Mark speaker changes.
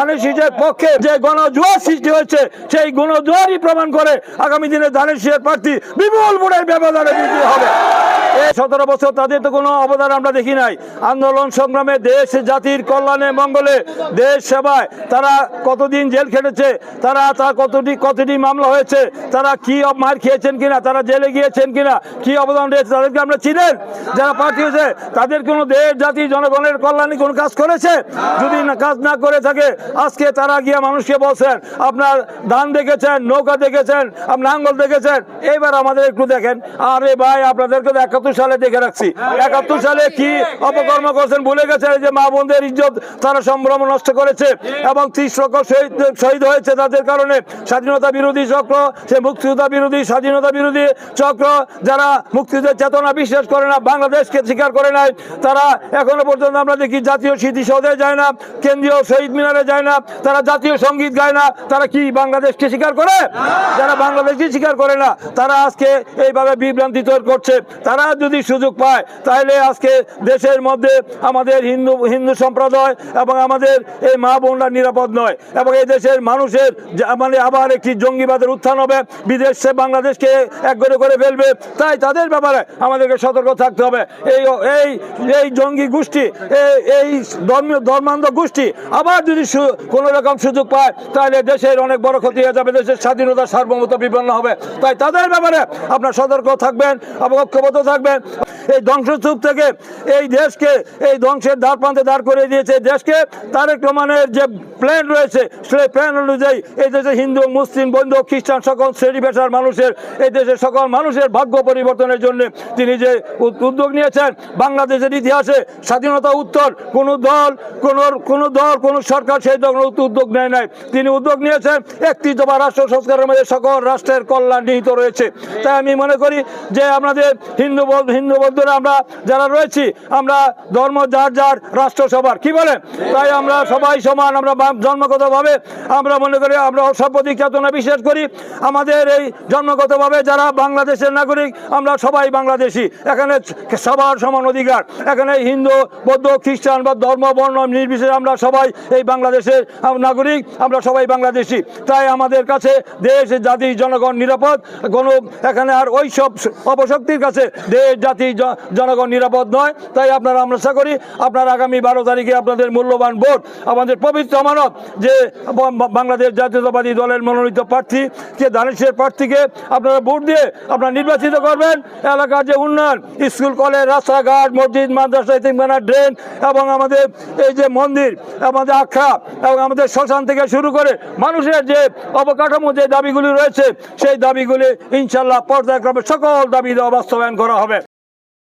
Speaker 1: ধানের পক্ষে যে গণজোয়ার সৃষ্টি হয়েছে, সেই গণজোয়ারই প্রমাণ করে আগামী দিনে ধানের শীষের প্রার্থী বিপুল বুড়ের ব্যবধানে বিজয়ী হবে। সতেরো বছর তাদের তো কোনো অবদান আমরা দেখি নাই। আন্দোলন সংগ্রামে দেশ, জাতির কল্যাণে, মঙ্গলে, দেশ সেবায় তারা কতদিন জেল খেটেছে, তারা তার কতটি কতটি মামলা হয়েছে, তারা কি মার খেয়েছেন কিনা, তারা জেলে গিয়েছেন কিনা, কি অবদান রয়েছে তাদেরকে আমরা চিনেন যারা হয়েছে, তাদের কোনো দেশ, জাতি, জনগণের কল্যাণে কোনো কাজ করেছে? যদি না, কাজ না করে থাকে, আজকে তারা গিয়ে মানুষকে বলছেন, আপনার ধান দেখেছেন, নৌকা দেখেছেন, আপনার নাঙ্গল দেখেছেন। এইবার আমাদের একটু দেখেন। আরে ভাই, আপনাদেরকে তো একাত্তর সালে দেখে রাখছি। একাত্তর সালে কি অপকর্ম করছেন ভুলে গেছেন যে মা বোনদের ইজ্জত তারা সম্ভ্রম নষ্ট করেছে এবং ত্রিশ লক্ষ শহীদ শহীদ হয়েছে তাদের কারণে। স্বাধীনতা বিরোধী চক্র, সে মুক্তিযোদ্ধা বিরোধী, স্বাধীনতা বিরোধী চক্র, যারা মুক্তিযুদ্ধের চেতনা বিশ্বাস করে না, বাংলাদেশকে স্বীকার করে নাই, তারা এখনও পর্যন্ত আমরা দেখি জাতীয় স্মৃতিসৌধে যায় না, কেন্দ্রীয় শহীদ মিনারে যায় না, তারা জাতীয় সংগীত গায় না, তারা কি বাংলাদেশকে স্বীকার করে? যারা বাংলাদেশকে স্বীকার করে না, তারা আজকে এইভাবে বিভ্রান্তি তৈরি করছে। তারা যদি সুযোগ পায়, তাহলে আজকে দেশের মধ্যে আমাদের হিন্দু হিন্দু সম্প্রদায় এবং আমাদের এই মা বোনরা নিরাপদ নয় এবং এই দেশের মানুষের মানে আবার একটি জঙ্গিবাদের উত্থান হবে, বিদেশে বাংলাদেশকে এক করে ফেলবে, তাই তাদের ব্যাপারে আমাদেরকে সতর্ক থাকতে হবে। এই এই এই জঙ্গি গোষ্ঠী এই- ধর্মীয়, ধর্মান্ধ গোষ্ঠী আবার যদি কোনো রকম সুযোগ পায়, তাহলে দেশের অনেক বড় ক্ষতি হয়ে যাবে, দেশের স্বাধীনতা সার্বভৌমত্ব বিপন্ন হবে। তাই তাদের ব্যাপারে আপনার সতর্ক থাকবেন এবং থাকবেন। এই ধ্বংসস্তূপ থেকে এই দেশকে, এই ধ্বংসের দ্বার প্রান্তে দাঁড় করে দিয়েছে দেশকে। তারেক রহমানের যে প্ল্যান রয়েছে। সেই প্ল্যান অনুযায়ী এই দেশে হিন্দু, মুসলিম বন্ধু খ্রিস্টান সকল শ্রেণি পেশার মানুষের এই দেশের সকল মানুষের ভাগ্য পরিবর্তনের জন্য তিনি যে উদ্যোগ নিয়েছেন, বাংলাদেশের ইতিহাসে স্বাধীনতা উত্তর, কোনো দল, কোনো কোনো দল, কোনো সরকার সেই ধরনের উদ্যোগ নেয় নাই। তিনি উদ্যোগ নিয়েছেন, একটি দফা রাষ্ট্র সংস্কারের মধ্যে সকল রাষ্ট্রের কল্যাণ নিহিত রয়েছে। তাই আমি মনে করি যে আমাদের হিন্দু হিন্দু বন্ধুরা আমরা যারা রয়েছি, আমরা ধর্ম যার যার রাষ্ট্র সবার কি বলেন? তাই আমরা সবাই সমান, আমরা জন্মগতভাবে আমরা মনে করি, আমরা অসাম্প্রতিক চেতনা বিশ্বাস করি। আমাদের এই জন্মগতভাবে যারা বাংলাদেশের নাগরিক, আমরা সবাই বাংলাদেশি। এখানে সবার সমান অধিকার। এখানে হিন্দু, বৌদ্ধ, খ্রিস্টান বা ধর্ম, বর্ণ, নির্বিশেষে আমরা সবাই এই বাংলাদেশের নাগরিক, আমরা সবাই বাংলাদেশি। তাই আমাদের কাছে দেশ, জাতি, জনগণ নিরাপদ। কোনো এখানে আর ওই সব অপশক্তির কাছে দেশ, জাতি জনগণ নিরাপদ নয়। তাই আপনারা আমরা আশা করি, আপনার আগামী বারো তারিখে আপনাদের মূল্যবান ভোট, আমাদের পবিত্র আমানত যে বাংলাদেশ জাতীয়তাবাদী দলের মনোনীত প্রার্থী যে দানেশের প্রার্থীকে আপনারা ভোট দিয়ে আপনারা নির্বাচিত করবেন। এলাকার যে উন্নয়ন, স্কুল, কলেজ, রাস্তাঘাট, মসজিদ, মাদ্রাসা ইতিমখানা ড্রেন এবং আমাদের এই যে মন্দির, আমাদের আখড়া এবং আমাদের শ্মশান থেকে শুরু করে মানুষের যে অবকাঠামো যে দাবিগুলি রয়েছে, সেই দাবিগুলি ইনশাল্লাহ পর্যায়ক্রমে সকল দাবি দেওয়া বাস্তবায়ন করা হবে।